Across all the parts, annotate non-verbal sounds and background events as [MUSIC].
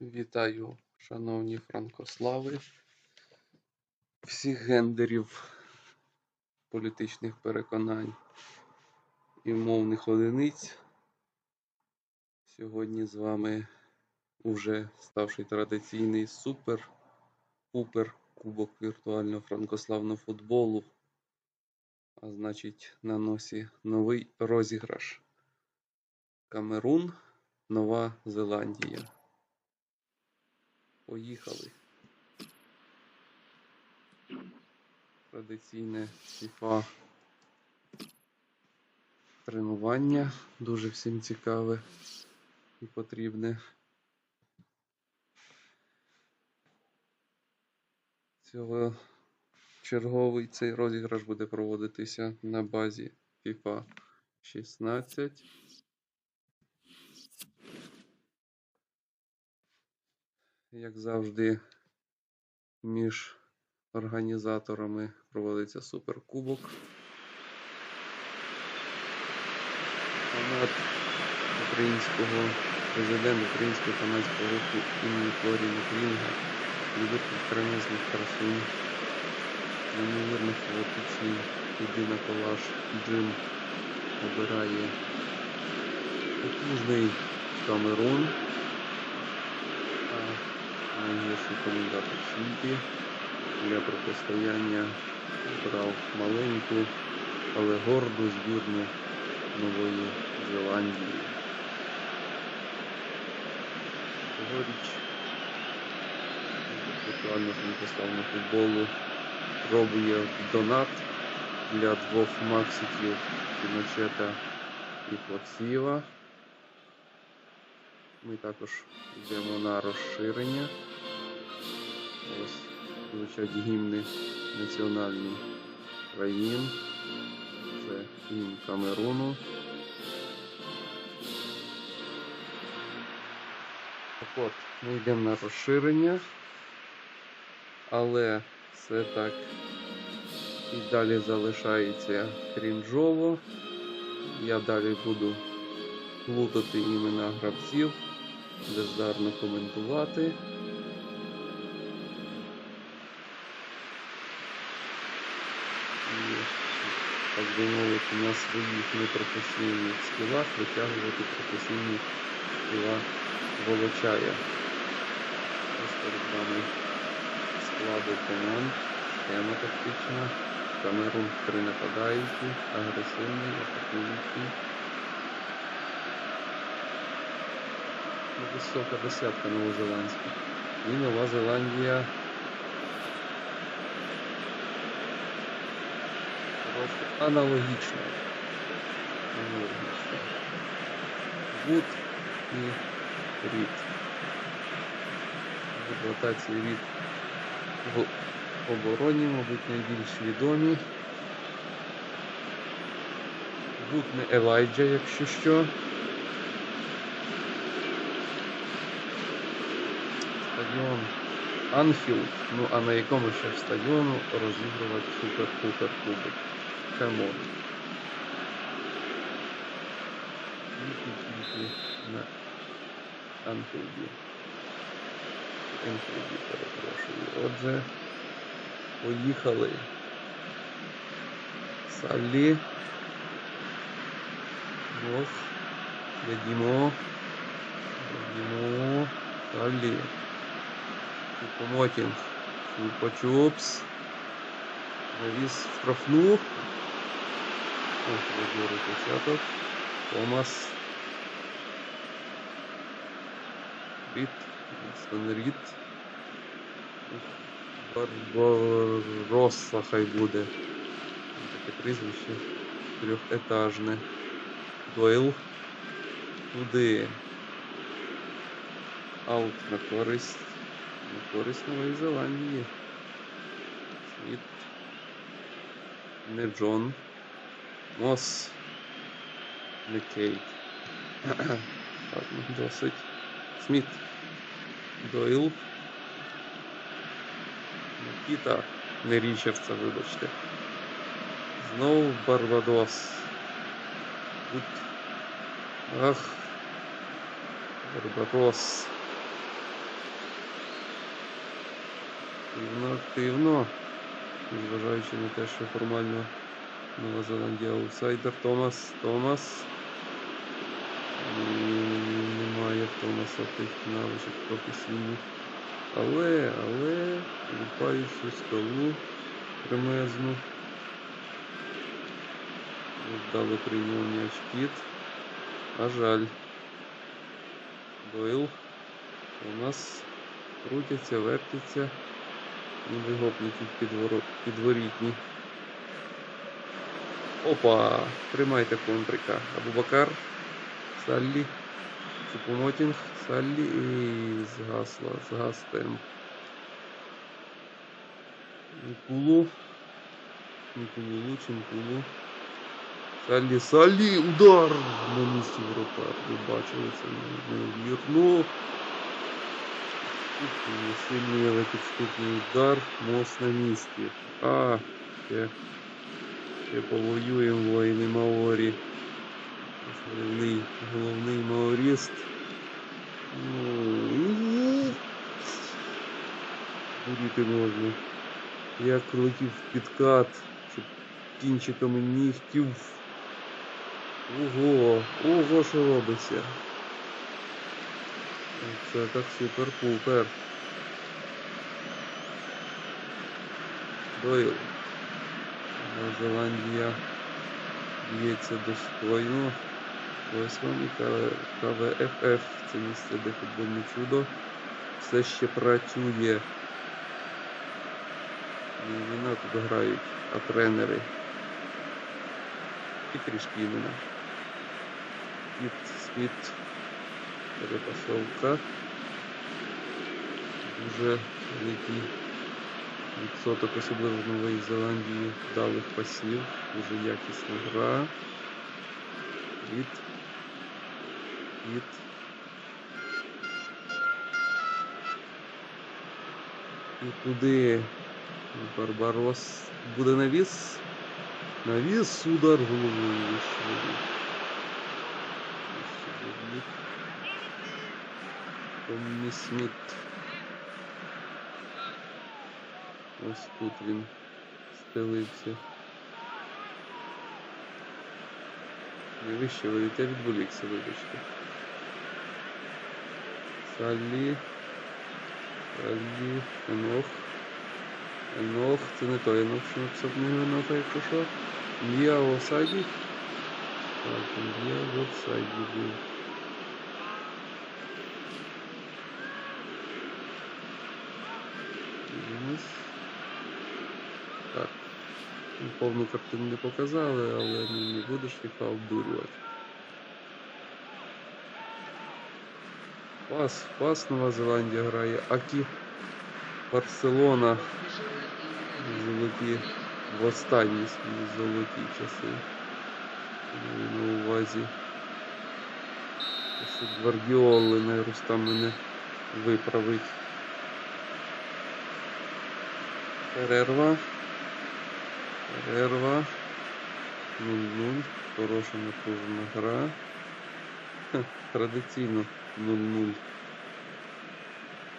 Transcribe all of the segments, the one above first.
Вітаю, шановні франкослави, всіх гендерів, політичних переконань і мовних одиниць. Сьогодні з вами уже ставший традиційний супер-пупер кубок віртуального франкославного футболу. А значить, на носі новий розіграш. Камерун, Нова Зеландія. Поїхали. Традиційне FIFA тренування. Дуже всім цікаве і потрібне. Цього черговий цей розіграш буде проводитися на базі FIFA 16. Як завжди, між організаторами проводиться суперкубок. Фанат українського президента українського фанатського руху імені Флоріна Клінга, любитель кремезних красунь, неймовірно хаотичний єдина колаж Джим обирає потужний Камерун. А найгірший комендатор в світі для протистояння обрав маленьку, але горду збірну Нової Зеландії. Цьогоріч віртуально франкославного футболу пробує донат для двох максиків Піночета і Плаксієва. Ми також йдемо на розширення. Ось звучать гімни національні країн. Це гімн Камеруну. Так от, ми йдемо на розширення, але все так і далі залишається крінжово. Я далі буду плутати імена гравців, бездарно коментувати. Так би мовити, на своїх непрофесійних скілах витягувати професійні скіла Волочая. Ось перед вами склади команд, тема тактична. Камерун три нападаючі, агресивний, атакуючий. Висока десятка новозеландська. І Нова Зеландія просто аналогічна. Аналогічна. Вуд і Рід. В ротації Рід в обороні, мабуть, найбільш відомі. Вуд не Елайджа, якщо що. Стадіон Анфілд. Ну а на якому ще стадіону розігрувати супер-пупер кубок. Камон. На Анфілді. Енфілді, перепрошую. Отже, поїхали. Саллі. Ох. Глядімо. Глядімо. Саллі. Чупомотінг. Чупа-чупс. Завіз. Ох, розбору початок. Томас. Рід. Рід. Барбаросса хай буде. Таке прізвище. Трьохетажне. Дойл. Туди. Аут на користь. На користь Нової Зеландії. Сміт. Не Джон. Не Кейт. Ладно, досить. Сміт. Дойл. Нікіта. Не Річардса, вибачте. Знову Барбадос. Тут. Ах. Барбадос. Активно, активно. Незважаючи на те, що формально Нова Зеландія аутсайдер. Томас, Томас. Немає в Томаса тих навичок професійних. Але, але, лупають цю скалу кремезну. Вдало прийняв м'яч кіт. А жаль. Дойл. У нас крутяться, вертяться. Ніби гопники підворо... Опа! Тримайте контрика. Абубакар. Саллі. Чупомотінг. Саллі і згасла. Згас темп. Нікулу. Нікулу Лученкулу. Саллі, Саллі, удар! На місці воротар. Ви бачили це не в'юрнув. Сильний, але підступний удар. Мост на місці. А, ще, ще повоюємо воїни Маорі. Головний, головний маоріст. Ну, Дуріти можна. Як летів підкат, щоб кінчиками нігтів. Ого, ого, що робиться. Це так супер-пупер. Дойл. Зеландія б'ється достойно. Ось вам і КВФФ. Це місце, де футбольне чудо. Все ще працює. Не вина тут грають, а тренери. І трішки імена. Кіт Сміт. Перепасовка. Дуже великий відсоток, особливо в Новій Зеландії, вдалих пасів. Дуже якісна гра. Кіт. Кіт. І куди? Барбарос. Буде навіс? Навіс, удар головою. Томмі Сміт. Ось тут він стелився. Не вище я відволікся, вибачте. Салі. Салі. Енох. Енох, це не той Енох, що написав книгу Еноха, якщо що. М'я в офсайді. Так, М'я в офсайді був. Дивимось. Ну, Повну картину не показали, але ну, не будеш FIFA обдурювати. Пас, пас Нова Зеландія грає. Акі Барселона. Золоті в останні свої золоті часи. На увазі. Гвардіоли, Найрус там мене виправить. Перерва. Перерва. 0-0. Хороша напружена гра. [LAUGHS] Традиційно 0-0.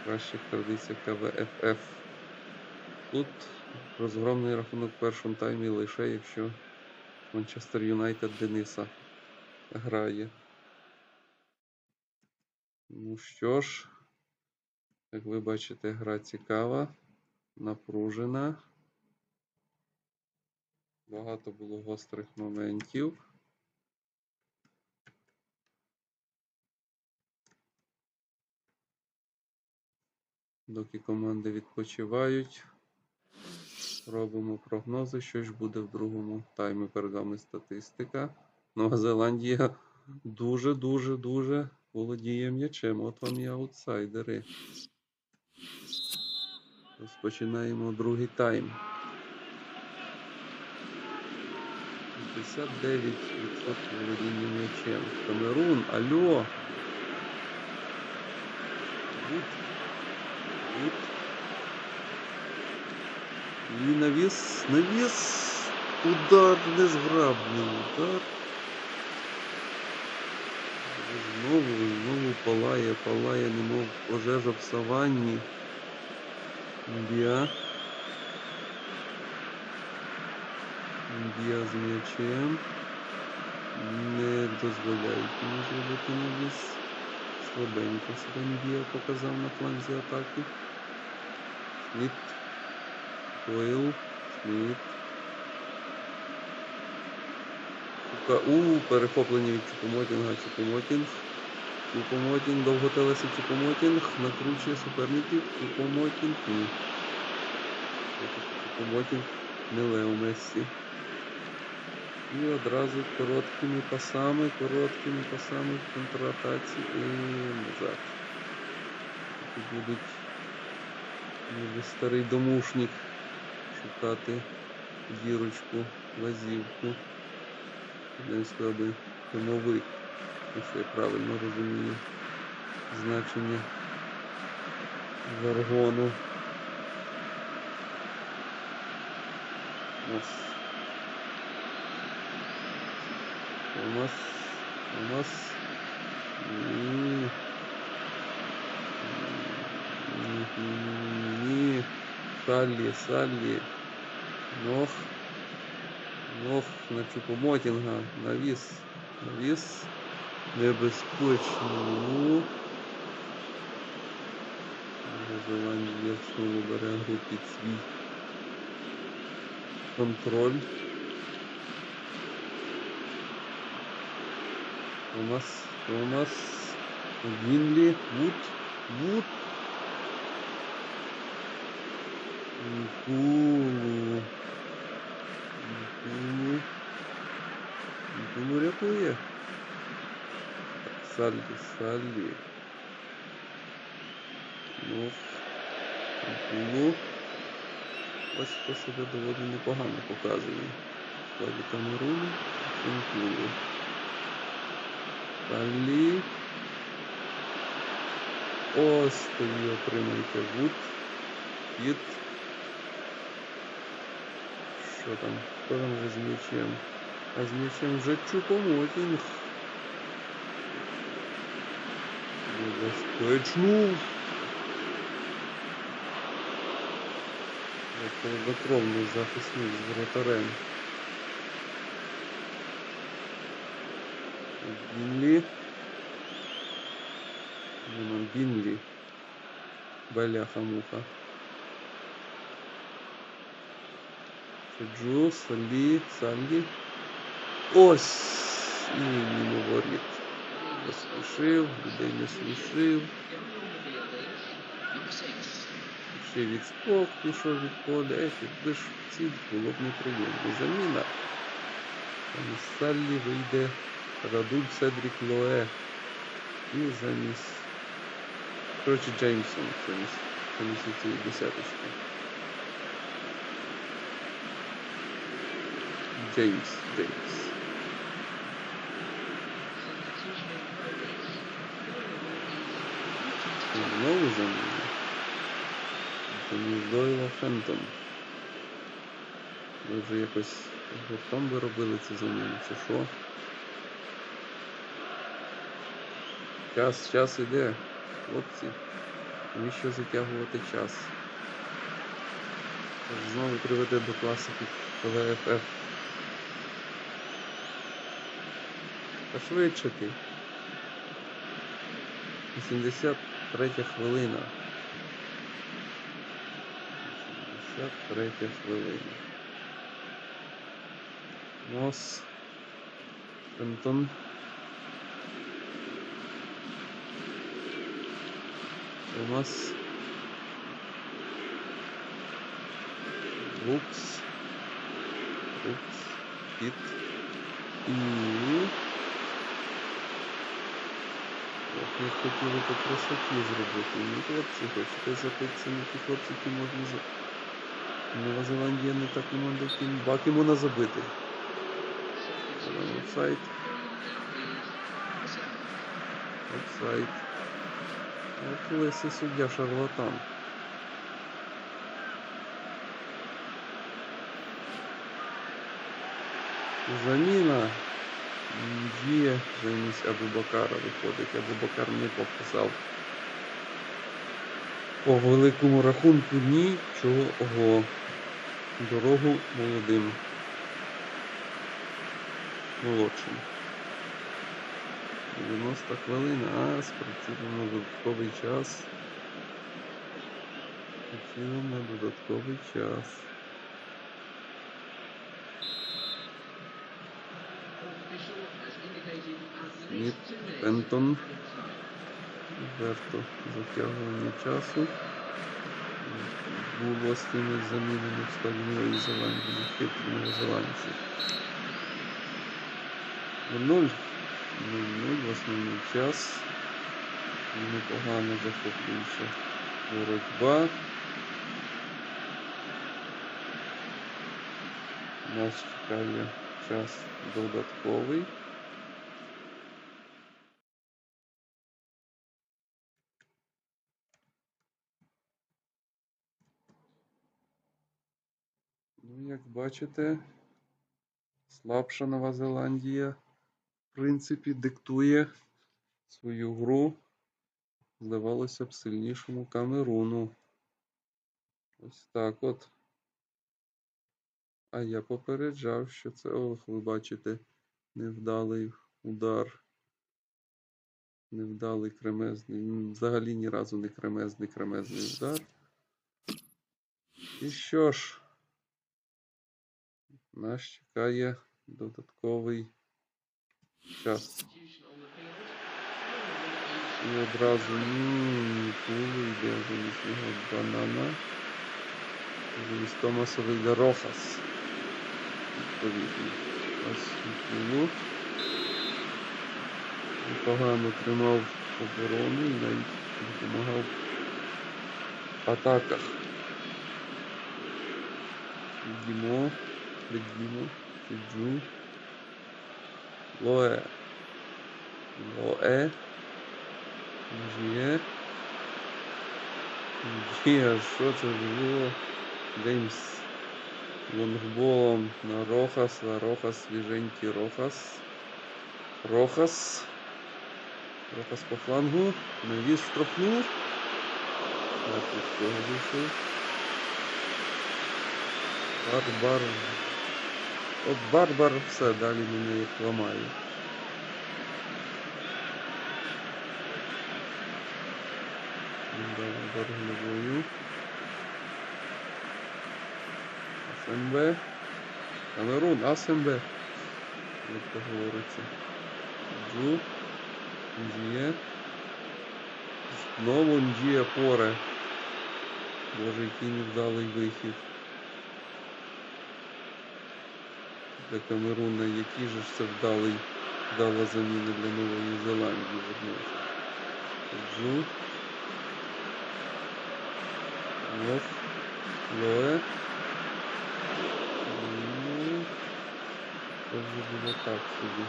В кращих традиціях КВФФ. Тут розгромний рахунок в першому таймі лише якщо Манчестер Юнайтед Дениса грає. Ну що ж, як ви бачите, гра цікава, напружена. Багато було гострих моментів. Доки команди відпочивають, робимо прогнози, що ж буде в другому таймі. Перед вами статистика. Нова Зеландія дуже-дуже дуже володіє м'ячем. От вам і аутсайдери. Розпочинаємо другий тайм. 59% володіння м'ячем. Камерун, алло. Гуд. Гуд. І навіс, навіс. Удар незграбний удар. Знову, знову палає, палає, немов пожежа в саванні. Індія. Індія з м'ячем. Не дозволяють йому зробити навіс. Слабенько себе Індія показав на фланзі атаки. Сміт. Дойл. Сміт. У, перехоплення від Чупомотінга. Чупомотінг. Чупомотінг, довго телеса Чупомотінг, накручує суперників. Чупомотінг. Ні. Чупомотінг не Лео Мессі. І одразу короткими пасами, короткими пасами в контратаці і назад. Тут будуть ніби старий домушник шукати дірочку, лазівку. Він сказав домовик, якщо я правильно розумію значення жаргону. Ось. У нас у нас ні. Саллі, Саллі. Ног. Ног на Чупомотінга. Навіс. Навіс. Небезпечно. Ну. Зеландія знову бере гру під свій контроль. У нас, у нас Гінлі, Вуд, Вуд. Нікулу. Нікулу. Нікулу рятує. Саллі, Саллі. Ну, Нікулу. Ось хто себе доволі непогано показує. Складі Камеруну, Нікулу. Саллі. Ось тоді отримаєте Вуд. Кіт. Що там? Хто там м'ячем? А з м'ячем вже Чупомотінг. Небезпечно. Як холодокровний захисник з вратарем. Бінлі. Воно Бінлі. Беляха-муха. Сиджу, Салі, Салі. Ось! І мимо воріт. Розсмішив, людей не смішив. Ще відскок пішов від поля. Ех, якби ж ціль було б неприємно. Заміна. Там Саллі вийде Радуль Седрік Лое. І замість. Коротше, Джеймсон замість, замість цієї десяточки. Джеймс, Джеймс. Знову заміна. Замість Дойла Фентон. Ви вже якось гуртом би робили цю заміну, чи що? Час, час іде, хлопці. Навіщо затягувати час? Знову приведе до класики ЛФФ. Та швидше ти. 83 хвилина. 83 хвилина. Нос. Фентон. У нас Лукс. Лукс. Кіт. І... Як ми хотіли по красоті зробити. Ну, хлопці, хочете запитися на ті хлопці, які можна за... Нова Зеландія не та команда, яким баки можна забити. Офсайд. Офсайд. От лисий суддя шарлатан. Заміна є замість Абубакара виходить. Абубакар не показав По великому рахунку нічого. Дорогу молодим. Молодшим. 90 хвилин, а на додатковий час. На додатковий час. Сміт, Пентон. Верто затягування часу. Було з тими замінами в складі Нової Зеландії, хитрі новозеландці. 0-0. 0-0 в основний час. Непогано захоплююча боротьба. Нас чекає час додатковий. Ну, як бачите, слабша Нова Зеландія, в принципі, диктує свою гру, здавалося б, сильнішому Камеруну. Ось так от. А я попереджав, що це, ох, ви бачите, невдалий удар. Невдалий кремезний. Взагалі ні разу не кремезний кремезний удар. І що ж? Нас чекає додатковий час. І одразу ні, пулу йде замість нього банана. Замість Томаса вийде Рохас. Тримав оборону і навіть допомагав в атаках. Йдемо, йдемо, йду. Лоe. Лоe. Є. Є, що це було? Геймс. Лонгболом на Рохаса. Рохас, свіженький Рохас. Рохас. Рохас по флангу. Навіс штрафну. Так, від цього вийшов. Барбар. От Барбар все, далі мене як ламає. Барбар головою. СМБ. Камерун, АСМБ. Як то говориться. Джу. Нджіє. Знову Нджіє поре. Боже, який невдалий вихід. Для Камеруна, який же ж це вдалий, вдала заміна для Нової Зеландії водночас. Джу. Лох. Лоe. Ну, Це було так собі.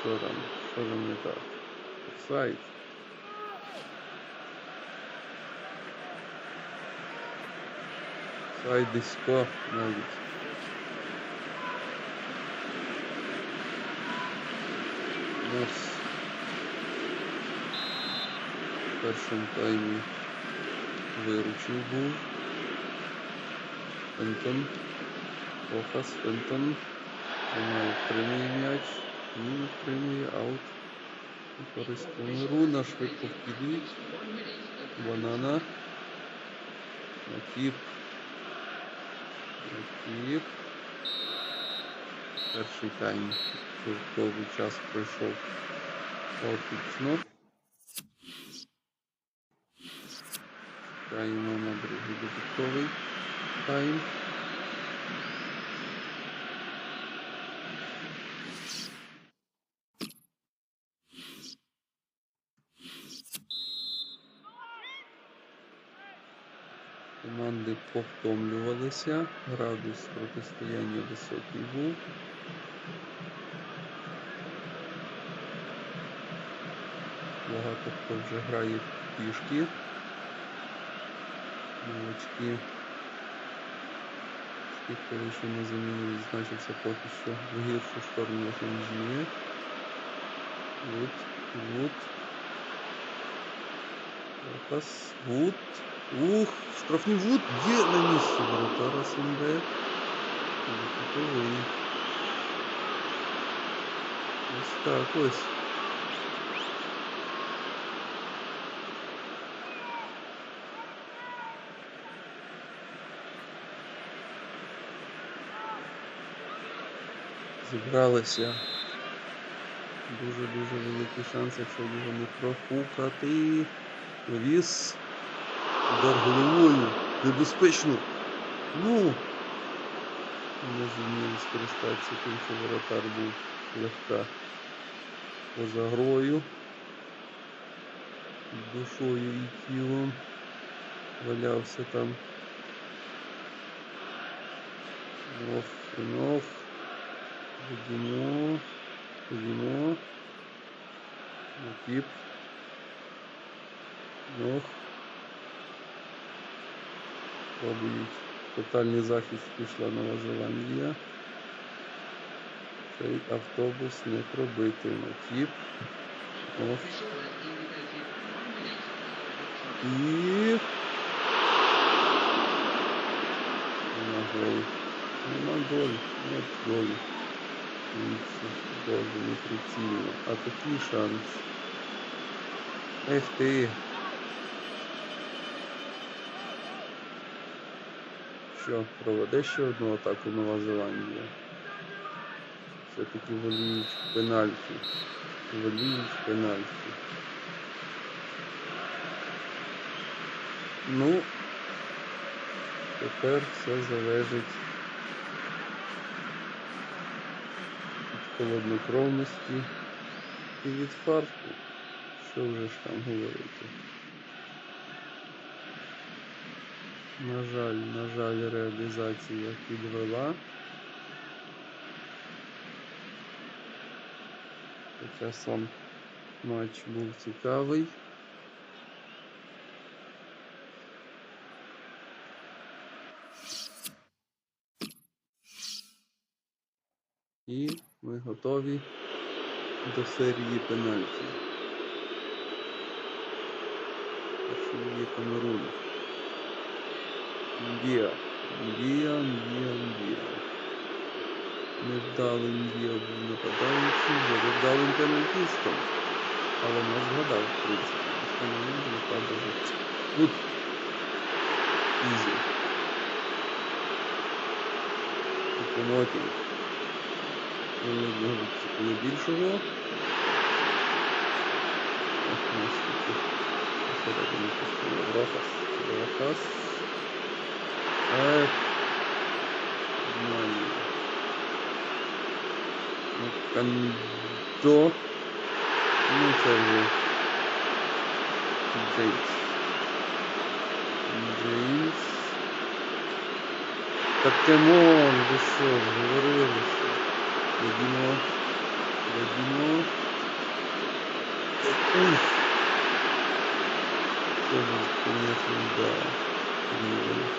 Що там? Що там не так? Офсайд. Сайдисько навіть. Ось. В першому таймі виручив був. Фентон. Охас, Фентон. Вона отримує м'яч. І отримує аут. І користь Камеруна. Швидко вкидують. Банана. Накіп. Накіп. Перший тайм. Довгий час пройшов хаотично. Чекаємо на другий додатковий тайм. Команди повтомлювалися, градус протистояння високий був. Багато хто вже грає в пішки. Новачки. Ті, хто вийшов на заміну, відзначився поки що в гіршу сторону Хенджіє. Вуд, Вуд. Рохас. Вуд. Ух, штрафний Вуд є на місці воротара Сімбе. Кутовий. Ось так ось. Зібралися. Дуже-дуже великий шанс, якщо його не профукати. Віз. Удар головою. Небезпечно. Ну. Не зумів скористатися тим, що воротар був легка поза грою. Душою і тілом. Валявся там. Ох, ох. Ходімо. Ходімо. Накіп. Ох. Пробують. Тотальний захист пішла Нова Зеландія. Цей автобус не пробитий. Накіп. Ох. І... Нема голу. Нема голу. Нет голу. Дивіться, дуже неприцільно. А такий шанс. Ех ти. Що, проведе ще одну атаку Нова Зеландія. Все-таки воліють пенальті. Воліють пенальті. Ну, тепер все залежить холоднокровності і від фарту. Що вже ж там говорити. На жаль, на жаль, реалізація підвела. Хоча сам матч був цікавий. І ми готові до серії пенальті. Перший є Камерун. Індія. Індія, Індія, Індія. Невдалий Індія був нападаючим, дуже вдалим пенальтистом. Але не згадав, в принципі. Встановив нападу. Тут. Ізі. Купомотів. Ми одного відчепили більшого. Ох, наскільки. Всередині пустили. Рохас. Рохас. Ех. Нормально. Ну, Кандо. Ну, це вже. Джеймс. Джеймс. Так камон, ви що, зговорилися? Дадімо. Ух. Тоже, конечно, да. Рівень.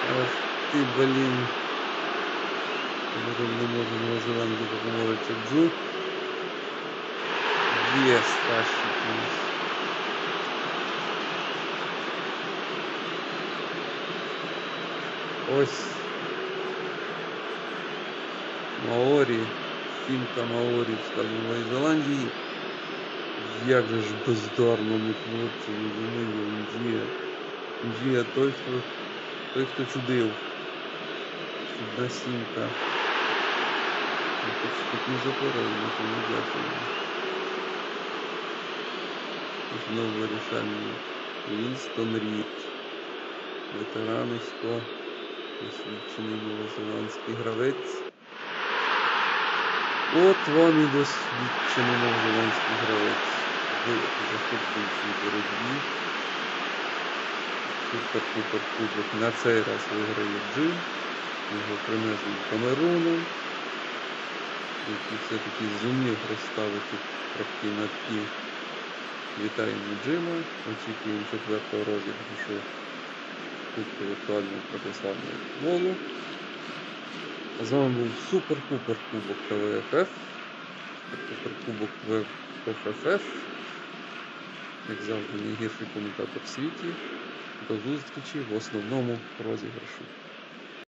Ах ти, блін. Камерун не може Нова Зеландія допоможе Чаджу. Є стащить нас. Ось. Маорі. Сімка маорівська з Нової Зеландії. Як же ж бездарно ми хлопці, вони Індія. Індія той, хто, той, хто чудив. Чудна сімка. Ну, Тут, не запорожно, тому дякую. Знову вирішальний. Вінстон Рід. Ветеранисько. Досвідчений новозеландський гравець. От вам і досвідчений новозеландський гравець. В захоплюючій боротьбі. Супер супер кубок. На цей раз виграє Джим. Його принесли в Камеруну. Який все-таки зумів розставити трохи над ті. Вітаємо Джима. Очікуємо четвертого розіграшу Кубку віртуального професіонального футболу. З вами був Супер-Пупер Кубок КВФФ. Суперкубок в ФФФ. Як завжди, найгірший коментатор в світі. До зустрічі в основному розіграшу.